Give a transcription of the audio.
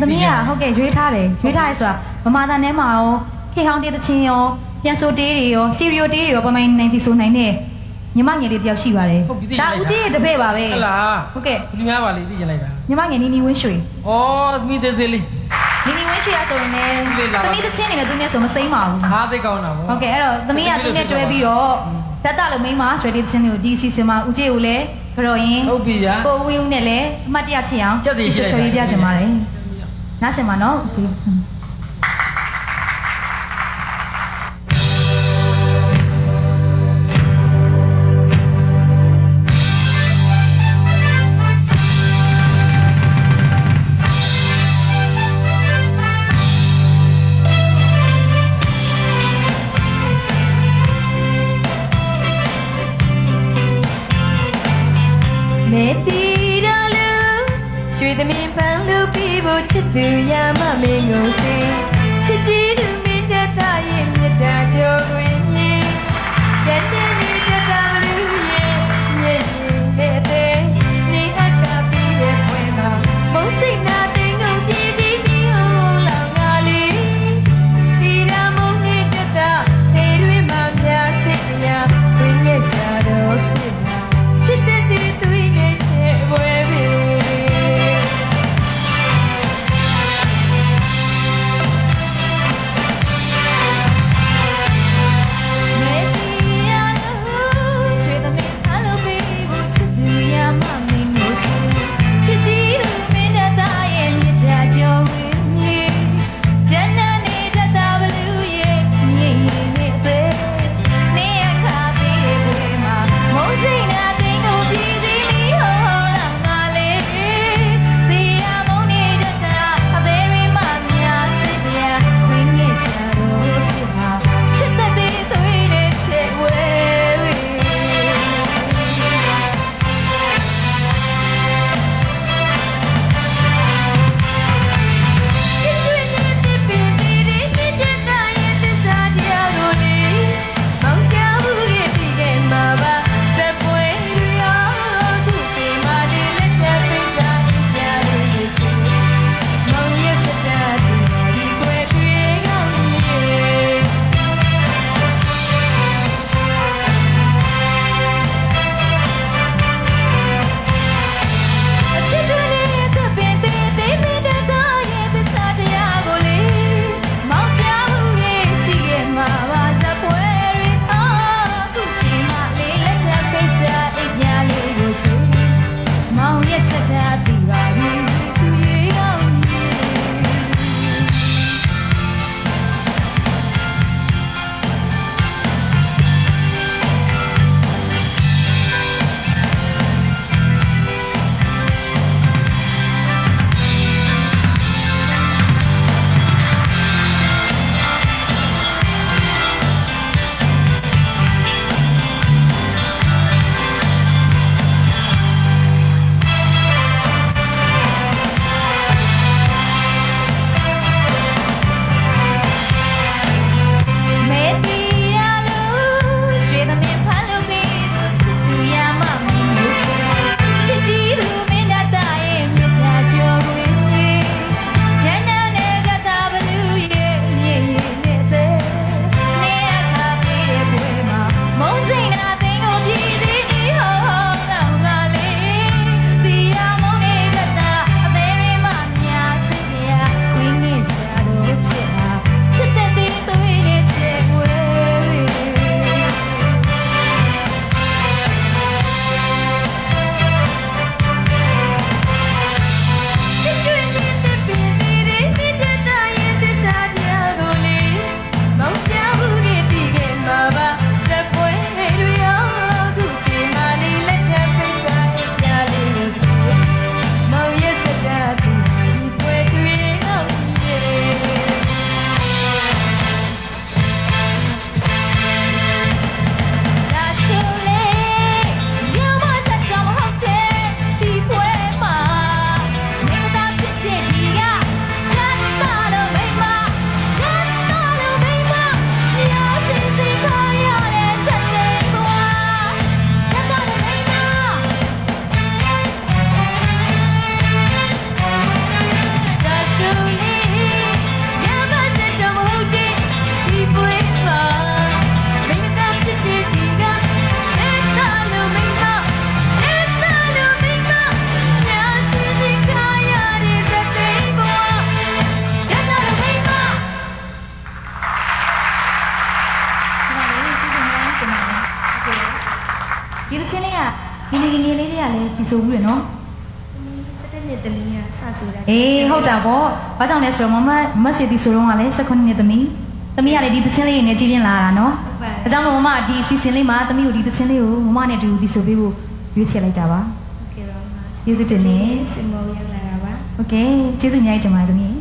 သမီးကဟုတ်ကဲ့ရွေးထားတယ်ရွေးထားရဲဆိုတာဗမာတန်ထဲမှာရောခေဟောင်းတေးသချင်းရောပြန်ဆိုတေးတွေရောစတီရီယိုတေးတွေရောပမိုင်းနိုင်တီဆိုနိုင်တဲ့ညီမငယ်လေးတယောက်ရှိပါတယ်ဟုတ်ပြီသိချင်ဒါလိုက်တာဦးကြီးရဲ့တပည့်ပါပဲဟဲ့လားဟုတ်ကဲ့ဒီများပါလေသိချင်လိုက်တာညီမငယ်နီနီဝင်းရွှေဩသမီးသေးသေးလေးနီနီဝင်းရွှေရဆိုရင်လည်းလေးလာပါသမီးသချင်းတွေနဲ့သူနဲ့ဆိုမစိမ့်ပါဘူးဟာသိကောင်းတာဗောဟုတ်ကဲ့အဲ့တော့သမီးကသူနဲ့တွဲပြီးတော့တတ်တလို့မိန်းမဆိုတဲ့သချင်းတွေကိုဒီစီစဉ်မှာဦးကြီးကိုလည်းကြော်ရင်ဟုတ်ပြီဗျာကိုဦးဝင်းဦးနဲ့လည်းအမှတ်တရဖြစ်အောင်ကြက်တည်ရှိလိုက်ဖြေပြချင်ပါတယ် နားဆင်ပါနော်ဦးကြီးမေတီရလူ ရွှေသမင်ပန်းလူပြီးဖို့ချစ်သူရမမင်းငုံစီချစ်ကြည်သူမင်းတက်တာရဲ့မြတ်တာကြိုးတွင် ငယ်ငယ်လေးတွေကလည်းဒီဆိုဘူးရနော် စတဲ့နှစ်သမီးကစဆိုတာ အေးဟုတ်တာပေါ့ဘာကြောင့်လဲဆိုတော့မမမတ်ရွှေဒီဆိုတော့ကလည်း16နှစ်သမီးသမီးကလည်းဒီသချင်းလေးနဲ့ကြီးပြင်းလာတာနော် ဟုတ်ပါ အဲကြောင့်မို့မမဒီအစီအစဉ်လေးမှာသမီးကိုဒီသချင်းလေးကိုမမနဲ့အတူဒီဆိုပေးဖို့ရွေးချယ်လိုက်တာပါ ကဲတော့မှာ ကျေးဇူးတင်နေ စင်မောရောက်လာတာပါ โอเคကျေးဇူးအများကြီးတင်ပါတယ်သမီး